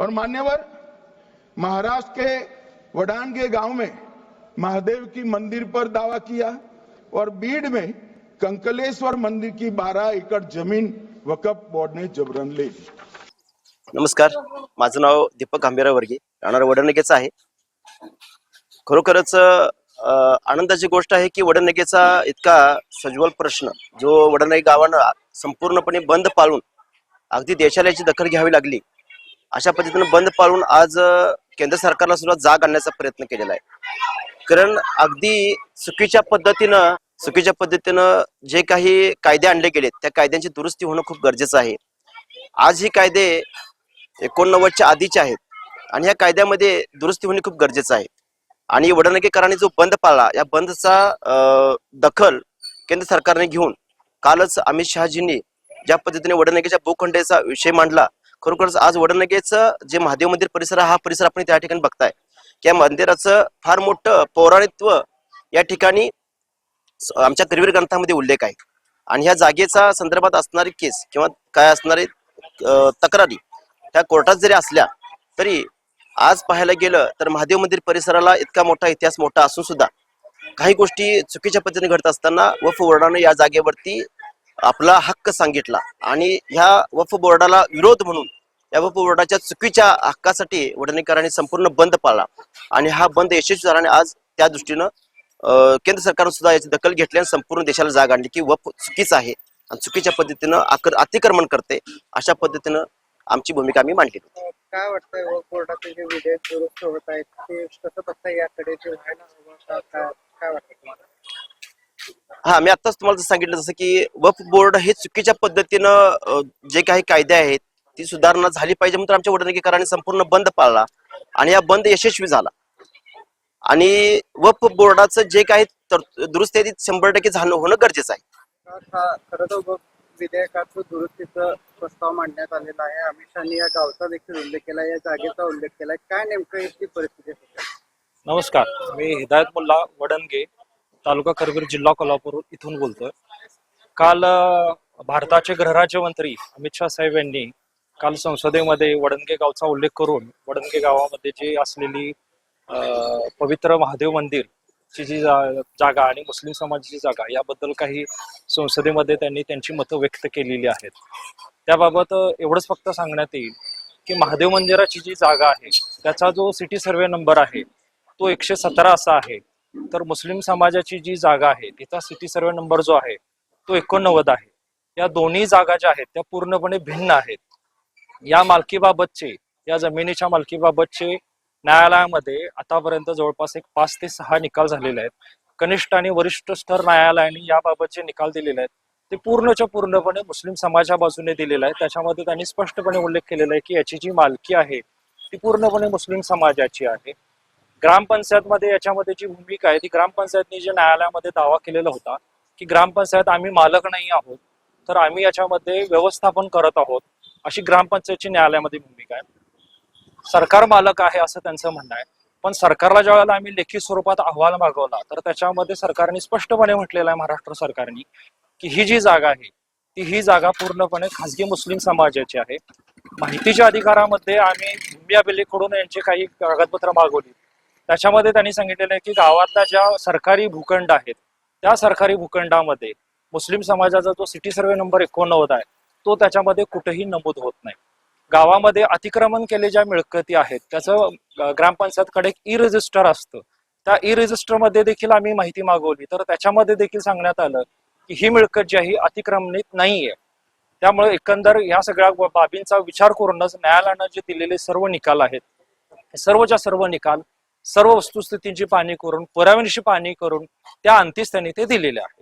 और मान्यवर महाराष्ट्र के वडान के गांव में महादेव की मंदिर पर दावा किया और बीड में कंकलेश्वर मंदिर की 12 एकड़ जमीन वकफ बोर्ड ने जबरन ले ली। नमस्कार माझं नाव दीपक आंबेराव वर्गे राहणार वडनगेचं आहे. खरोखरच अं, आनंदाची गोष्ट आहे की वडनगेचा इतका सज्वल प्रश्न जो वडनगे गावानं संपूर्णपणे बंद पाळून अगदी देशालयाची दखल घ्यावी लागली अशा पद्धतीनं बंद पाळून आज केंद्र सरकारला सुद्धा जाग आणण्याचा प्रयत्न केलेला आहे. कारण अगदी चुकीच्या पद्धतीनं चुकीच्या पद्धतीनं जे काही कायदे आणले गेलेत त्या कायद्यांची दुरुस्ती होणं खूप गरजेचं आहे. आज ही कायदे एकोणनव्वदच्या आधीचे आहेत आणि ह्या कायद्यामध्ये दुरुस्ती होणे खूप गरजेचं आहे. आणि वडनगेकरांनी जो बंद पाळला या बंदचा दखल केंद्र सरकारने घेऊन कालच अमित शहाजींनी ज्या पद्धतीने वडनगेच्या भूखंडेचा विषय मांडला खरोखरच आज वडनगेच जे महादेव मंदिर परिसर हा परिसर आपण त्या ठिकाणी बघताय. की या मंदिराचं फार मोठं पौराणित्व या ठिकाणी आमच्या करिवीर ग्रंथामध्ये उल्लेख आहे. आणि ह्या जागेचा संदर्भात असणारी केस किंवा काय असणारी तक्रारी त्या कोर्टात जरी असल्या तरी आज पाहायला गेलं तर महादेव मंदिर परिसराला इतका मोठा इतिहास मोठा असून सुद्धा काही गोष्टी चुकीच्या पद्धतीने घडत असताना वफ बोर्डानं या जागेवरती आपला हक्क सांगितला आणि ह्या वफ बोर्डाला विरोध म्हणून या वफ बोर्डाच्या चुकीच्या हक्कासाठी वडनेकरांनी संपूर्ण बंद पाळला. आणि हा बंद यशस्वी झाला आणि आज त्या दृष्टीनं केंद्र सरकारनं सुद्धा याची दखल घेतली आणि संपूर्ण देशाला जाग आणली की वफ चुकीचं आहे आणि चुकीच्या पद्धतीनं आकर अतिक्रमण करते अशा पद्धतीनं आमची भूमिका आम्ही मांडली होती. काय वाटतंय वफ कोर्टाचे जे विधेयक दुरुस्त होत आहेत ते कसं बघता याकडे जे व्हायला हवं काय काय वाटतं तुम्हाला? हा मी आताच तुम्हाला सांगितलं जसं की वफ बोर्ड हे चुकीच्या पद्धतीनं जे काही कायदे आहेत ती सुधारणा झाली पाहिजे म्हणून तर आमच्या वडणगीकरांनी संपूर्ण बंद पाळला आणि हा बंद यशस्वी झाला. आणि वफ बोर्डाचं जे काही दुरुस्ती आहे ती शंभर टक्के झालं होणं गरजेचं आहे. विधेयकाचं दुरुस्तीचा प्रस्ताव मांडण्यात आलेला आहे. अमित शहानी या गावचा देखील उल्लेख केला या जागेचा उल्लेख केलाय काय नेमकं परिस्थिती नमस्कार मी हिदायत मुल्ला वडणगे. तालुका करवीर जिल्हा कोल्हापूर इथून बोलतोय. काल भारताचे गृहराज्यमंत्री अमित शहा साहेब यांनी काल संसदेमध्ये वडणगे गावचा उल्लेख करून वडणगे गावामध्ये जी असलेली अ, पवित्र महादेव मंदिर ची जी जागा आणि मुस्लिम समाजाची जागा याबद्दल काही संसदेमध्ये त्यांनी त्यांची मतं व्यक्त केलेली आहेत. त्याबाबत एवढंच फक्त सांगण्यात येईल की महादेव मंदिराची जी जागा आहे त्याचा जो सिटी सर्वे नंबर आहे तो एकशे सतरा असा आहे. तर मुस्लिम समाजाची जी जागा आहे तिचा सिटी सर्वे नंबर जो आहे तो एकोणनव्वद आहे. या दोन्ही जागा ज्या आहेत त्या पूर्णपणे भिन्न आहेत. या मालकीबाबतचे या जमिनीच्या मालकीबाबतचे न्यायालयामध्ये आतापर्यंत जवळपास एक पाच ते सहा निकाल झालेले आहेत. कनिष्ठ आणि वरिष्ठ स्तर न्यायालयाने याबाबत जे निकाल दिलेले आहेत ते पूर्णच्या पूर्णपणे मुस्लिम समाजा बाजूने दिलेलं आहे त्याच्यामध्ये त्यांनी स्पष्टपणे उल्लेख केलेला आहे की याची जी मालकी आहे ती पूर्णपणे मुस्लिम समाजाची आहे. ग्रामपंचायतमध्ये याच्यामध्ये जी भूमिका आहे ती ग्रामपंचायतने जे न्यायालयामध्ये दावा केलेला होता की ग्रामपंचायत आम्ही मालक नाही आहोत तर आम्ही याच्यामध्ये व्यवस्थापन करत आहोत अशी ग्रामपंचायतची न्यायालयामध्ये भूमिका आहे. सरकार मालक आहे असं त्यांचं म्हणणं आहे. पण सरकारला ज्या वेळेला आम्ही लेखी स्वरूपात अहवाल मागवला तर त्याच्यामध्ये सरकारने स्पष्टपणे म्हटलेलं आहे महाराष्ट्र सरकारने की ही जी जागा आहे ती ही जागा पूर्णपणे खासगी मुस्लिम समाजाची आहे. माहितीच्या अधिकारामध्ये आम्ही भूमी अभिलेखकडून यांची काही कागदपत्र मागवली. त्याच्यामध्ये त्यांनी सांगितलेलं आहे की गावातल्या ज्या सरकारी भूखंड आहेत त्या सरकारी भूखंडामध्ये मुस्लिम समाजाचा जो सिटी सर्वे नंबर एकोणनव्वद आहे तो त्याच्यामध्ये कुठेही नमूद होत नाही. गावामध्ये अतिक्रमण केले ज्या मिळकती आहेत त्याचं ग्रामपंचायतकडे एक ई रजिस्टर असतं. त्या ई रजिस्टरमध्ये देखील आम्ही माहिती मागवली. तर त्याच्यामध्ये देखील सांगण्यात आलं की ही मिळकत जी आहे अतिक्रमणित नाहीये. त्यामुळे एकंदर या सगळ्या बाबींचा विचार करूनच न्यायालयानं जे दिलेले सर्व निकाल आहेत सर्वच्या सर्व निकाल सर्व वस्तुस्थितींची पाहणी करून पुराव्यांशी पाहणी करून त्या अंतिस त्यांनी ते दिलेले आहेत.